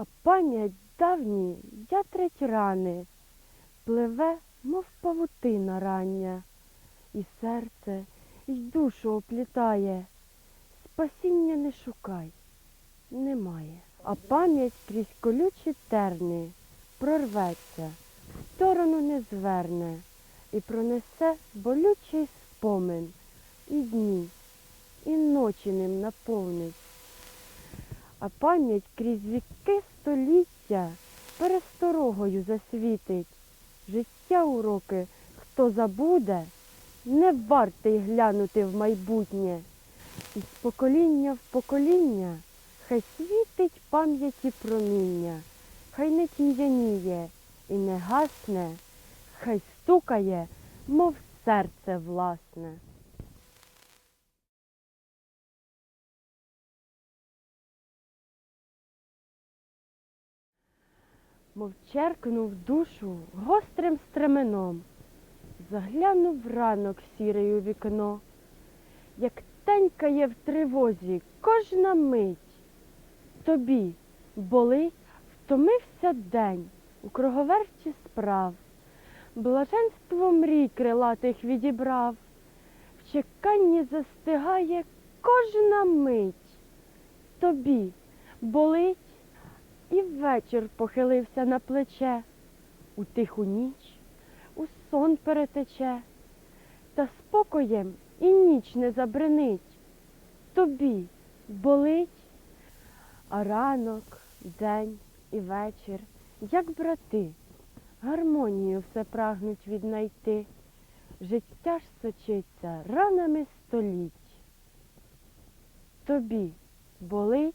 А пам'ять давні ятрить рани, пливе, мов павутина рання, і серце, і душу оплітає. Спасіння не шукай, немає. А пам'ять крізь колючі терни прорветься, в сторону не зверне і пронесе болючий спомин, і дні, і ночі ним наповнить. А пам'ять крізь віки століття пересторогою засвітить. Життя уроки, хто забуде, не вартий глянути в майбутнє. І з покоління в покоління хай світить пам'яті проміння, хай не тім'яніє і не гасне, хай стукає, мов серце власне. Мов черкнув душу гострим стременом, заглянув ранок сірий у вікно, як тенькає в тривозі кожна мить. Тобі болить, втомився день у круговерті справ, блаженство мрій крилатих відібрав, в чеканні застигає кожна мить. Тобі болить, і вечір похилився на плече, у тиху ніч, у сон перетече, та спокоєм і ніч не забринить. Тобі болить, а ранок, день і вечір, як брати, гармонію все прагнуть віднайти. Життя ж сочиться ранами століть. Тобі болить,